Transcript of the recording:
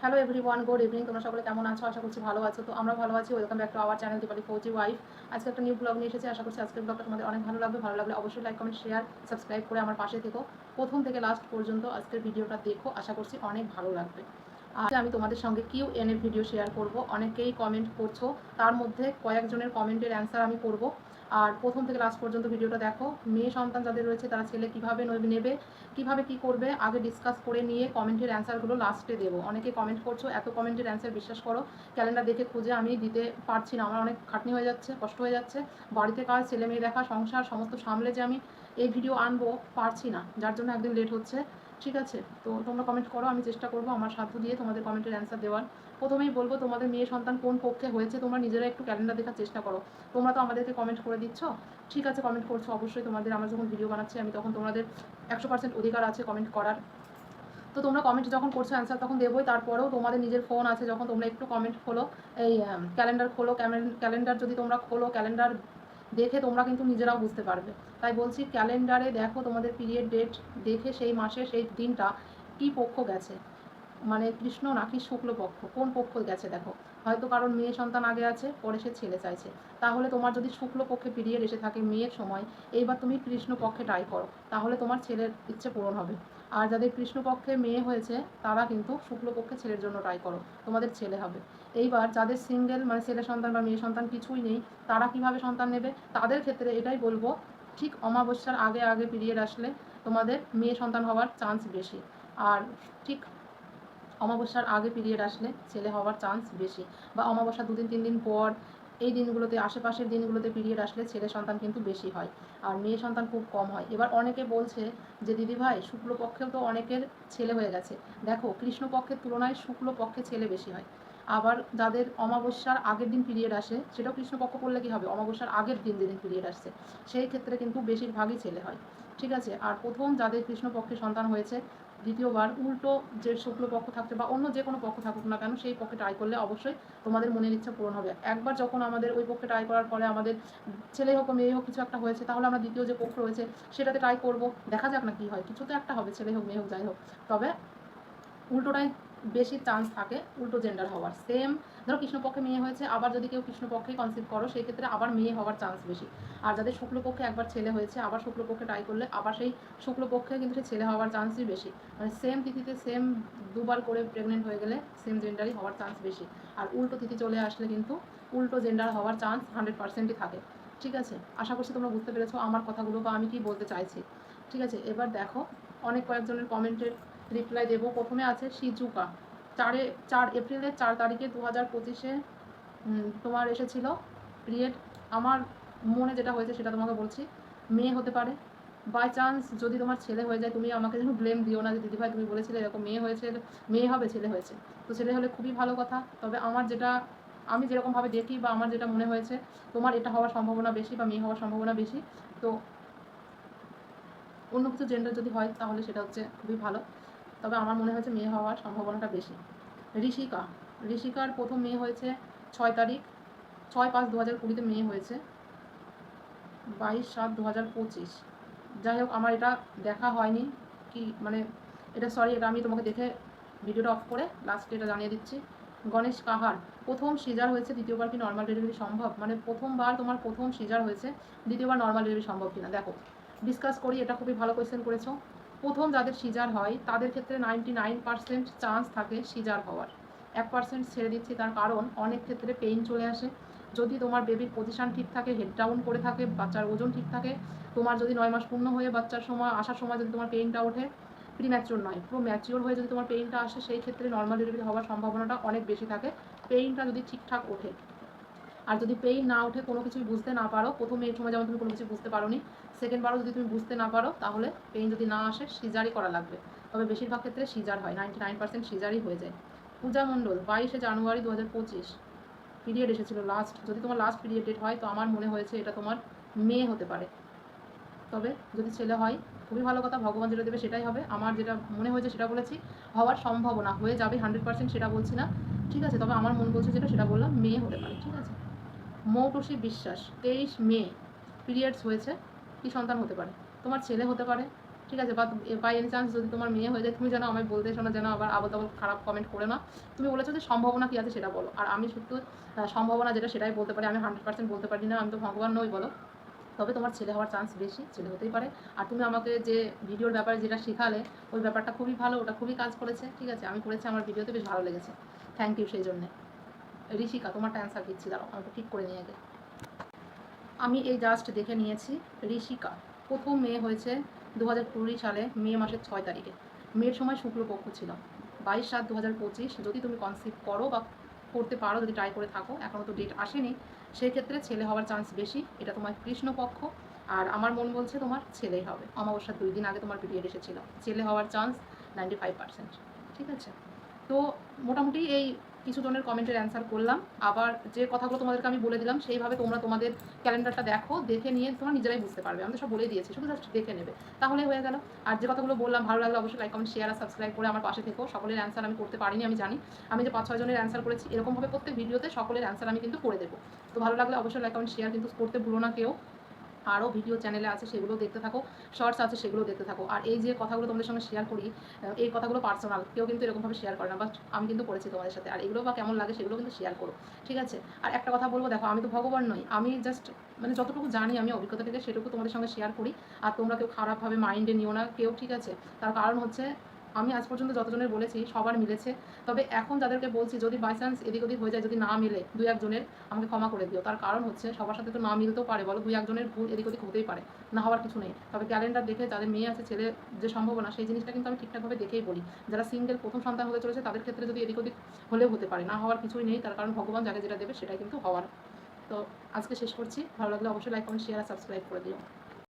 Hello everyone good evening তোমরা সকলে কেমন আছো? আশা করছি ভালো আছো। তো আমরা ভালো আছি welcome back to our channel Dipali Fauji wife আজকে একটা নিউ ব্লগ নিয়ে এসেছি, আশা করছি আজকের ব্লগটা তোমাদের অনেক ভালো লাগবে। ভালো লাগলে অবশ্যই লাইক কমেন্ট শেয়ার সাবস্ক্রাইব করে আমার পাশে থেকো। প্রথম থেকে লাস্ট পর্যন্ত আজকের ভিডিওটা দেখো, আশা করছি অনেক ভালো লাগবে। আজ আমি তোমাদের সঙ্গে কিউ এন ভিডিও শেয়ার করব। অনেকেই কমেন্ট করছ, তার মধ্যে কয়েকজনের কমেন্টের অ্যান্সার আমি করব। আর প্রথম থেকে লাস্ট পর্যন্ত ভিডিওটা দেখো। মেয়ে সন্তান যাদের রয়েছে, তারা ছেলে কীভাবে নেবে, কীভাবে কি করবে, আগে ডিসকাস করে নিয়ে কমেন্টের অ্যান্সারগুলো লাস্টে দেবো। অনেকে কমেন্ট করছ, এত কমেন্টের অ্যান্সার বিশ্বাস করো ক্যালেন্ডার দেখে খুঁজে আমি দিতে পারছি না। আমার অনেক খাটনি হয়ে যাচ্ছে, কষ্ট হয়ে যাচ্ছে। বাড়িতে কাজ, ছেলে মেয়ে দেখা, সংসার, সমস্ত সামলে যে আমি এই ভিডিও আনব, পারছি না। যার জন্য একদিন লেট হচ্ছে। ঠিক আছে? তো তোমরা কমেন্ট করো, আমি চেষ্টা করব আমার সাধ্য দিয়ে তোমাদের কমেন্টের অ্যান্সার দেওয়ার। প্রথমেই বলব তোমাদের মেয়ে সন্তান কোন পক্ষে হয়েছে, তোমরা নিজেরা একটু ক্যালেন্ডার দেখার চেষ্টা করো। তোমরা তো আমাদেরকে কমেন্ট করে দিচ্ছ? ঠিক আছে কমেন্ট করছ, অবশ্যই তোমাদের আমরা যখন ভিডিও বানাচ্ছি, আমি তখন তোমাদের একশো পার্সেন্ট অধিকার আছে কমেন্ট করার। তো তোমরা কমেন্ট যখন করছ অ্যান্সার তখন দেবোই। তারপরেও তোমাদের নিজের ফোন আছে, যখন তোমরা একটু কমেন্ট খোলো, এই ক্যালেন্ডার খোলো ক্যালেন্ডার যদি তোমরা খোলো ক্যালেন্ডার দেখে তোমরা কিন্তু নিজেরাও বুঝতে পারবে। তাই বলছি, ক্যালেন্ডারে দেখো তোমাদের পিরিয়ড ডেট দেখে সেই মাসে সেই দিনটা কি পক্ষ গেছে। মানে কৃষ্ণ নাকি শুক্লপক্ষ কোন পক্ষ গেছে দেখো। হয়তো কারণ মেয়ে সন্তান আগে আছে, পরে সে ছেলে চাইছে। তাহলে তোমার যদি শুক্লপক্ষে পিরিয়ড এসে থাকে মেয়ের সময়, এইবার তুমি কৃষ্ণ পক্ষে ট্রাই করো, তাহলে তোমার ছেলের ইচ্ছে পূরণ হবে। আর যাদের কৃষ্ণপক্ষে মেয়ে হয়েছে, তারা কিন্তু শুক্লপক্ষে ছেলের জন্য ট্রাই করো। তোমাদের ছেলে হবে। এইবার যাদের সিঙ্গেল মানে ছেলে সন্তান বা মেয়ে সন্তান কিছুই নেই, তারা কীভাবে সন্তান নেবে? তাদের ক্ষেত্রে এটাই বলব, ঠিক অমাবস্যার আগে আগে পিরিয়ড আসলে তোমাদের মেয়ে সন্তান হওয়ার চান্স বেশি। আর ঠিক অমাবস্যার আগে পিরিয়ড আসলে ছেলে হওয়ার চান্স বেশি। বা অমাবস্যা দুদিন তিন দিন পর এই দিনগুলোতে, আশেপাশের দিনগুলোতে পিরিয়ড আসলে ছেলে সন্তান কিন্তু বেশি হয় আর মেয়ে সন্তান খুব কম হয়। এবার অনেকে বলছে যে দিদিভাই শুক্লপক্ষেও তো অনেকের ছেলে হয়ে গেছে। দেখো, কৃষ্ণপক্ষের তুলনায় শুক্লপক্ষে ছেলে বেশি হয়। আবার যাদের অমাবস্যার আগের দিন পিরিয়ড আসে, সেটাও কৃষ্ণপক্ষ করলে কি হবে? অমাবস্যার আগের দিন যেদিন পিরিয়ড আসছে, সেই ক্ষেত্রে কিন্তু বেশিরভাগই ছেলে হয়। ঠিক আছে? আর প্রথম যাদের কৃষ্ণপক্ষে সন্তান হয়েছে দ্বিতীয়বার উল্টো যে শুক্লপক্ষ থাকছে বা অন্য যে কোনো পক্ষ থাকুক না কেন, সেই পক্ষে ট্রাই করলে অবশ্যই তোমাদের মনের ইচ্ছা পূরণ হবে। একবার যখন আমাদের ওই পক্ষে ট্রাই করার পরে আমাদের ছেলে হোক মেয়ে হোক কিছু একটা হয়েছে, তাহলে আমরা দ্বিতীয় যে পক্ষ রয়েছে, সেটাতে ট্রাই করব। দেখা যাক না কী হয়, কিছু তো একটা হবে, ছেলে হোক, মেয়ে হোক, যাই হোক। তবে উল্টোটাই বেশি চান্স থাকে উল্টো জেন্ডার হওয়ার। সেম ধরো কৃষ্ণপক্ষে মেয়ে হয়েছে, আবার যদি কেউ কৃষ্ণপক্ষে কনসিভ করো সেই ক্ষেত্রে আবার মেয়ে হওয়ার চান্স বেশি। আর যাদের শুক্লপক্ষে একবার ছেলে হয়েছে, আবার শুক্লপক্ষে ট্রাই করলে আবার সেই শুক্লপক্ষে কিন্তু সেই ছেলে হওয়ার চান্সই বেশি। মানে সেম তিথিতে সেম দুবার করে প্রেগনেন্ট হয়ে গেলে সেম জেন্ডারই হওয়ার চান্স বেশি। আর উল্টো তিথি চলে আসলে কিন্তু উল্টো জেন্ডার হওয়ার চান্স হান্ড্রেড পার্সেন্টই থাকে। ঠিক আছে? আশা করছি তোমরা বুঝতে পেরেছ আমার কথাগুলো বা আমি কি বলতে চাইছি। ঠিক আছে? এবার দেখো, অনেক কয়েকজনের কমেন্টের রিপ্লাই দেবো। প্রথমে আছে সিজুকা চারে, চার এপ্রিলের চার তারিখে দু হাজার পঁচিশে তোমার এসেছিল। পিরিয়ড আমার মনে যেটা হয়েছে সেটা তোমাকে বলছি। মেয়ে হতে পারে। বাই চান্স যদি তোমার ছেলে হয়ে যায়, তুমি আমাকে যেন ব্লেম দিও না যে, দিদিভাই, তুমি বলেছিলে এরকম মেয়ে হয়েছে, মেয়ে হবে, ছেলে হয়েছে। তো ছেলে হলে খুবই ভালো কথা। তবে আমার যেটা, আমি যেরকমভাবে দেখি বা আমার যেটা মনে হয়েছে, তোমার এটা হওয়ার সম্ভাবনা বেশি বা মেয়ে হওয়ার সম্ভাবনা বেশি। তো অন্য কিছু জেন্ডার যদি হয়, তাহলে সেটা হচ্ছে খুবই ভালো। তবে আমার মনে হয়েছে মেয়ে হওয়ার সম্ভাবনাটা বেশি। ঋষিকা, ঋষিকার প্রথম মেয়ে হয়েছে ছয় তারিখ, ছয় পাঁচ দু হাজার কুড়িতে মেয়ে হয়েছে, বাইশ সাত দু হাজার পঁচিশ। যাই হোক, আমার এটা দেখা হয়নি কি মানে এটা সরি এটা আমি তোমাকে দেখে ভিডিওটা অফ করে লাস্টে এটা জানিয়ে দিচ্ছি। গণেশ কাহার, প্রথম সিজার হয়েছে দ্বিতীয়বার কি নর্মাল ডেলিভারি সম্ভব? মানে প্রথমবার তোমার প্রথম সিজার হয়েছে, দ্বিতীয়বার নর্মাল ডেলিভারি সম্ভব কিনা? দেখো ডিসকাস করি, এটা খুবই ভালো কোয়েশ্চেন করেছ। প্রথম যাদের সিজার হয়, তাদের ক্ষেত্রে নাইনটি নাইন পার্সেন্ট চান্স থাকে সিজার হওয়ার। এক পার্সেন্ট ছেড়ে দিচ্ছি তার কারণ অনেক ক্ষেত্রে পেইন চলে আসে। যদি তোমার বেবির পজিশন ঠিক থাকে হেড ডাউন করে থাকে, বাচ্চার ওজন ঠিক থাকে, তোমার যদি নয় মাস পূর্ণ হয়ে বাচ্চার সময়, আসার সময় যদি তোমার পেইনটা ওঠে প্রি ম্যাচিওর নয়, পুরো ম্যাচিওর হয়ে যদি তোমার পেইনটা আসে, সেই ক্ষেত্রে নর্মাল ডেলিভারি হওয়ার সম্ভাবনাটা অনেক বেশি থাকে। পেইনটা যদি ঠিকঠাক ওঠে আর যদি পেইন না ওঠে, কোনো কিছুই বুঝতে না পারো, প্রথমে এই সময় যেমন তুমি কোনো কিছু বুঝতে পারো নি সেকেন্ড বারও যদি তুমি বুঝতে না পারো, তাহলে পেইন যদি না আসে, সিজারই করা লাগবে। তবে বেশিরভাগ ক্ষেত্রে সিজার হয় নাইনটি নাইন পার্সেন্ট সিজারই হয়ে যায়। পূজা মণ্ডল, বাইশে জানুয়ারি দু হাজার পঁচিশ পিরিয়ড এসেছিল লাস্ট যদি তোমার লাস্ট পিরিয়ড ডেট হয়, তো আমার মনে হয়েছে এটা তোমার মেয়ে হতে পারে। তবে যদি ছেলে হয়, খুবই ভালো কথা, ভগবান যেটা দেবে সেটাই হবে। আমার যেটা মনে হয়েছে সেটা বলেছি, হওয়ার সম্ভাবনা, হয়ে যাবে হান্ড্রেড পার্সেন্ট সেটা বলছি না। ঠিক আছে, তবে আমার মন বলছে যেটা, সেটা বললাম মেয়ে হতে পারে। ঠিক আছে? মৌটুসি বিশ্বাস, তেইশ মে পিরিয়ডস হয়েছে, কি সন্তান হতে পারে? তোমার ছেলে হতে পারে, ঠিক আছে? বা বাই এনি চান্স যদি তোমার মেয়ে হয়ে যায়, তুমি যেন আমায় বলতে শোনো যেন আবার আবল তাবল খারাপ কমেন্ট করে না। তুমি বলেছ যে সম্ভাবনা কী আছে সেটা বলো। আর আমি শুধু সম্ভাবনা যেটা সেটাই বলতে পারি, আমি হান্ড্রেড পার্সেন্ট বলতে পারি না, আমি তো ভগবান নই, বলো। তবে তোমার ছেলে হওয়ার চান্স বেশি, ছেলে হতেই পারে। আর তুমি আমাকে যে ভিডিওর ব্যাপারে যেটা শেখালে, ওই ব্যাপারটা খুবই ভালো, ওটা খুবই কাজ করেছে, ঠিক আছে? আমি করেছি, আমার ভিডিওতে বেশ ভালো লেগেছে। থ্যাংক ইউ সেই জন্যে। ঋষিকা তোমারটা অ্যান্সার দিচ্ছি, দাঁড়াও আমি একটু ঠিক করে নিয়ে আগে। আমি এই জাস্ট দেখে নিয়েছি, ঋষিকা, প্রথম মেয়ে হয়েছে দু হাজার কুড়ি সালে, মে মাসের ছয় তারিখে। মেয়ের সময় শুক্লপক্ষ ছিল। বাইশ সাত দু যদি তুমি কনসিভ করো বা করতে পারো, যদি ট্রাই করে থাকো এখনও তো ডেট আসেনি সেই ক্ষেত্রে ছেলে হওয়ার চান্স বেশি। এটা তোমার কৃষ্ণপক্ষ, আর আমার মন বলছে তোমার ছেলেই হবে। অমাবস্যার দুই দিন আগে তোমার পিরিয়ড এসেছিল। ছেলে হওয়ার চান্স নাইনটি ফাইভ পার্সেন্ট ঠিক আছে? তো মোটামুটি এই কিছু জনের কমেন্টের অ্যান্সার করলাম। আবার যে কথাগুলো তোমাদেরকে আমি বলে দিলাম, সেইভাবে তোমরা তোমাদের ক্যালেন্ডারটা দেখো, দেখে নিয়ে তোমরা নিজেরাই বুঝতে পারবে। আমি তো সব বলে দিয়েছি, শুধু জাস্ট দেখে নেবে। তাহলে হয়ে গেল। আর যে কথাগুলো বললাম, ভালো লাগল অবশ্যই লাইক কমেন্ট শেয়ার আর সাবস্ক্রাইব করে আমার পাশে থেকো। সকলের অ্যান্সার আমি করতে পারিনি, আমি জানি। আমি যে পাঁচ ছয় জনের অ্যান্সার করেছি, এরকমভাবে প্রত্যেক ভিডিওতে সকলের অ্যান্সার আমি কিন্তু করে দেবো। তো ভালো লাগলে অবশ্যই লাইক কমেন্ট শেয়ার কিন্তু করতে ভুলো না কেউ। আরও ভিডিও চ্যানেলে আছে, সেগুলো দেখতে থাকো শর্টস আছে, সেগুলো দেখতে থাকো। আর এই যে কথাগুলো তোমাদের সঙ্গে শেয়ার করি এই কথাগুলো পার্সোনাল কেউ কিন্তু এরকমভাবে শেয়ার করে না বাট আমি কিন্তু করেছি তোমাদের সাথে। আর এগুলো বা কেমন লাগে সেগুলো কিন্তু শেয়ার করো, ঠিক আছে? আর একটা কথা বলব, দেখো, আমি তো ভগবান নই, আমি জাস্ট মানে যতটুকু জানি আমি অভিজ্ঞতা থেকে সেটুকু তোমাদের সঙ্গে শেয়ার করি। আর তোমরা কেউ খারাপভাবে মাইন্ডে নিও না, কেউ, ঠিক আছে? তার কারণ হচ্ছে আমি আজ পর্যন্ত যতজনের বলেছি সবার মিলেছে। তবে এখন যাদেরকে বলছি, যদি বাই চান্স এদিক ওদিক হয়ে যায়, যদি না মিলে দুই একজনের, আমাকে ক্ষমা করে দিও। তার কারণ হচ্ছে সবার সাথে তো না মিলতেও পারে, বলো দুই একজনের ভুল এদিক ওদিক হতেই পারে, না হওয়ার কিছু নেই। তবে ক্যালেন্ডার দেখে যাদের মেয়ে আছে, ছেলে যে সম্ভাবনা, সেই জিনিসটা কিন্তু আমি ঠিকঠাকভাবে দেখেই বলি। যারা সিঙ্গেল প্রথম সন্তান হতে চলেছে, তাদের ক্ষেত্রে যদি এদিক ওদিক হলেও হতে পারে, না হওয়ার কিছুই নেই, তার কারণ ভগবান যাকে যেটা দেবে সেটাই কিন্তু হওয়ার। তো আজকে শেষ করছি। ভালো লাগলে অবশ্যই লাইক কমেন্ট শেয়ার আর সাবস্ক্রাইব করে দিও।